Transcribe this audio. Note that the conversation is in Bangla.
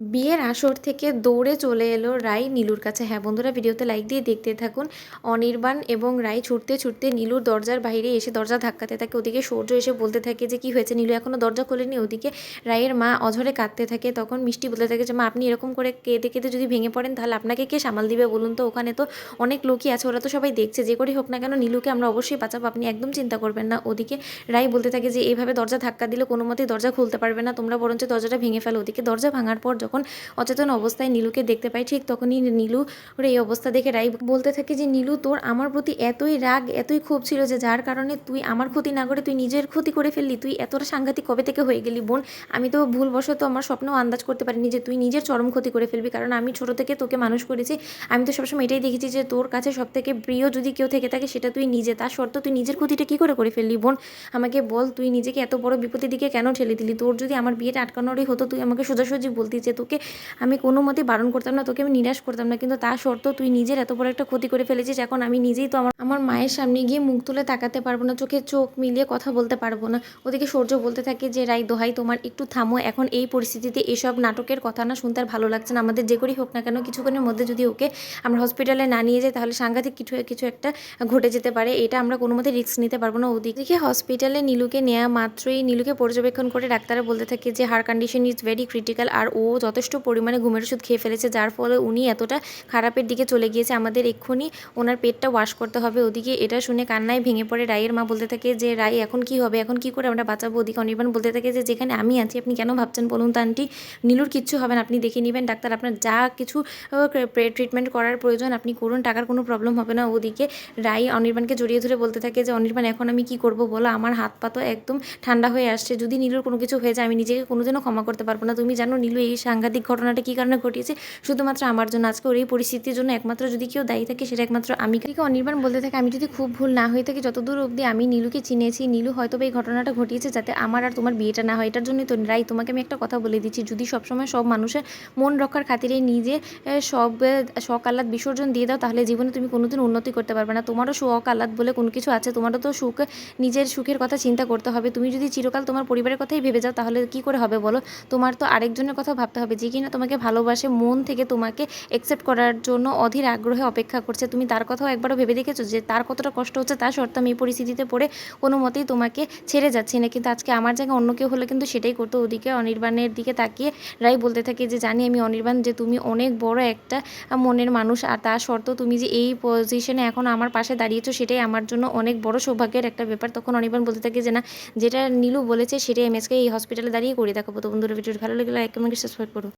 বিয়ের আসর থেকে দৌড়ে চলে এলো রাই নীলুর কাছে। হ্যাঁ বন্ধুরা, ভিডিওতে লাইক দিয়ে দেখতে থাকুন। অনির্বাণ এবং রাই ছুটতে ছুটতে নীলুর দরজার বাইরে এসে দরজা ধাক্কাতে থাকে। ওদিকে সূর্য এসে বলতে থাকে যে, কি হয়েছে নীলু? এখনও দরজা খোলেনি? ওদিকে রায়ের মা অঝরে কাঁদতে থাকে। তখন মিষ্টি বলতে থাকে যে, মা, আপনি এরকম করে কেঁদে কেঁদে যদি ভেঙে পড়েন, তাহলে আপনাকে কে সামাল দিবে বলুন তো? ওখানে তো অনেক লোকই আছে, ওরা তো সবাই দেখছে। যে করেই হোক না কেন, নীলুকে আমরা অবশ্যই বাঁচাবো। আপনি একদম চিন্তা করবেন না। ওদিকে রাই বলতে থাকে যে, এইভাবে দরজা ধাক্কা দিলে কোনো মতেই দরজা খুলতে পারবে না। তোমরা বরঞ্চ দরজাটা ভেঙে ফেলো। ওদিকে দরজা ভাঙার পর যখন অচেতন অবস্থায় নীলুকে দেখতে পাই, ঠিক তখনই নীলু এই অবস্থা দেখে রাই বলতে থাকে যে, নীলু, তোর আমার প্রতি এতই রাগ, এতই ক্ষোভ ছিল যে, যার কারণে তুই আমার ক্ষতি না করে, তুই নিজের ক্ষতি করে ফেললি, তুই এতটা সাংঘাতিক কবে থেকে হয়ে গেলি বোন? আমি তো ভুলবশত আমার স্বপ্নেও আন্দাজ করতে পারিনি যে, তুই নিজের চরম ক্ষতি করে ফেলবি, কারণ আমি ছোটো থেকে তোকে মানুষ করেছি। আমি তো সবসময় এটাই দেখেছি যে, তোর কাছে সব থেকে প্রিয় যদি কেউ থেকে থাকে, সেটা তুই নিজে। তার শর্ত তুই নিজের ক্ষতিটা কী করে করে ফেললি বোন? আমাকে বল, তুই নিজেকে এত বড় বিপদের দিকে কেন ঠেলে দিলি? তোর যদি আমার বিয়েটা আটকানোরই হতো, তুই আমাকে সোজাসুজি বলতি যে তোকে আমি কোনো মতেই বারণ করতাম না, তোকে আমি নিরাশ করতাম না। কিন্তু তা সত্ত্বেও তুই নিজের এত বড় একটা ক্ষতি করে ফেলেছিস, এখন আমি নিজেই তো আমার আমার মায়ের সামনে গিয়ে মুখ তুলে তাকাতে পারব না, চোখে চোখ মিলিয়ে কথা বলতে পারব না। ওদিকে সূর্য বলতে থাকে যে, রাই দোহাই, তোমার একটু থামো, এখন এই পরিস্থিতিতে এসব নাটকের কথা না শুনতে আর ভালো লাগছে না। আমাদের যে করেই হোক না কেন, কিছুক্ষণের মধ্যে যদি ওকে আমরা হসপিটালে না নিয়ে যাই, তাহলে সাংঘাতিক কিছু কিছু একটা ঘটে যেতে পারে। এটা আমরা কোনো মতে রিস্ক নিতে পারব না। ওদিকে হসপিটালে নীলুকে নেওয়া মাত্রই নীলুকে পর্যবেক্ষণ করে ডাক্তাররা বলতে থাকে যে her condition is very critical আর ও যথেষ্ট পরিমাণে ঘুমের ওষুধ খেয়ে ফেলেছে, যার ফলে উনি এতটা খারাপের দিকে চলে গিয়েছে। আমাদের এক্ষুনি ওনার পেটটা ওয়াশ করতে হবে। ওদিকে এটা শুনে কান্নায় ভেঙে পড়ে রায়ের মা বলতে থাকে যে রাই এখন কি হবে? এখন কি করে আমরা বাঁচাবো? ওদিকে অনির্বাণ বলতে থাকে যে, যেখানে আমি আছি, আপনি কেন ভাবছেন বলুন তো আন্টি? নীলুর কিচ্ছু হবে না, আপনি দেখে নেবেন। ডাক্তার, আপনার যা কিছু ট্রিটমেন্ট করার প্রয়োজন, আপনি করুন, টাকার কোনো প্রবলেম হবে না। ওদিকে রাই অনির্বাণকে জড়িয়ে ধরে বলতে থাকে যে, অনির্বাণ, এখন আমি কি করব বলো? আমার হাত পা তো একদম ঠান্ডা হয়ে আসছে। যদি নীলুর কোনো কিছু হয়ে যায়, আমি নিজেকে কোনোদিনও ক্ষমা করতে পারব না। তুমি জানো নীলু এই সাংঘাতিক ঘটনাটা কী কারণে ঘটিয়েছে? শুধুমাত্র আমার জন্য, আজকে ওর এই পরিস্থিতির জন্য একমাত্র যদি কেউ দায়ী থাকে, সেটা একমাত্র আমি। কাকে অনির্বাণ বলতে থাকে, আমি যদি খুব ভুল না হয়ে থাকি, যতদূর অবধি আমি নীলুকে চিনেছি, নীলু হয়তো এই ঘটনাটা ঘটিয়েছে যাতে আমার আর তোমার বিয়েটা না হয়। এটার জন্যই তো রাই, তোমাকে আমি একটা কথা বলে দিচ্ছি, যদি সবসময় সব মানুষের মন রক্ষার খাতিরে নিজে সব শখ আহ্লাদ বিসর্জন দিয়ে দাও, তাহলে জীবনে তুমি কোনোদিন উন্নতি করতে পারবে না। তোমারও শখ আহ্লাদ বলে কোনো কিছু আছে, তোমারও তো সুখ, নিজের সুখের কথা চিন্তা করতে হবে। তুমি যদি চিরকাল তোমার পরিবারের কথাই ভেবে যাও, তাহলে কি করে হবে বলো? তোমার তো আরেকজনের কথা ভাবতে হবে। যে কিনা তোমাকে ভালোবাসে, মন থেকে তোমাকে অ্যাকসেপ্ট করার জন্য অধীর আগ্রহে অপেক্ষা করছে। তুমি তার কথাও একবারও ভেবে দেখেছ যে তার কতটা কষ্ট হচ্ছে? তা সত্ত্বেও আমি এই পরিস্থিতিতে পড়ে কোনো মতেই তোমাকে ছেড়ে যাচ্ছি না। কিন্তু আজকে আমার জায়গায় অন্য কেউ হলে কিন্তু সেটাই করতো। ওদিকে অনির্বাণের দিকে তাকিয়ে রাই বলতে থাকে যে, জানি আমি অনির্বাণ যে তুমি অনেক বড় একটা মনের মানুষ। আর তা সত্ত্বেও তুমি যে এই পজিশনে এখন আমার পাশে দাঁড়িয়েছো, সেটাই আমার জন্য অনেক বড় সৌভাগ্যের একটা ব্যাপার। তখন অনির্বাণ বলতে থাকে যে, না, যেটা নীলু বলেছে, সেটাই আজকে এই হসপিটালে দাঁড়িয়ে করে দেখাবো। তো বন্ধুরা, ভিডিওটি ভালো লাগলে লাইক কমেন্ট সাবস্ক্রাইব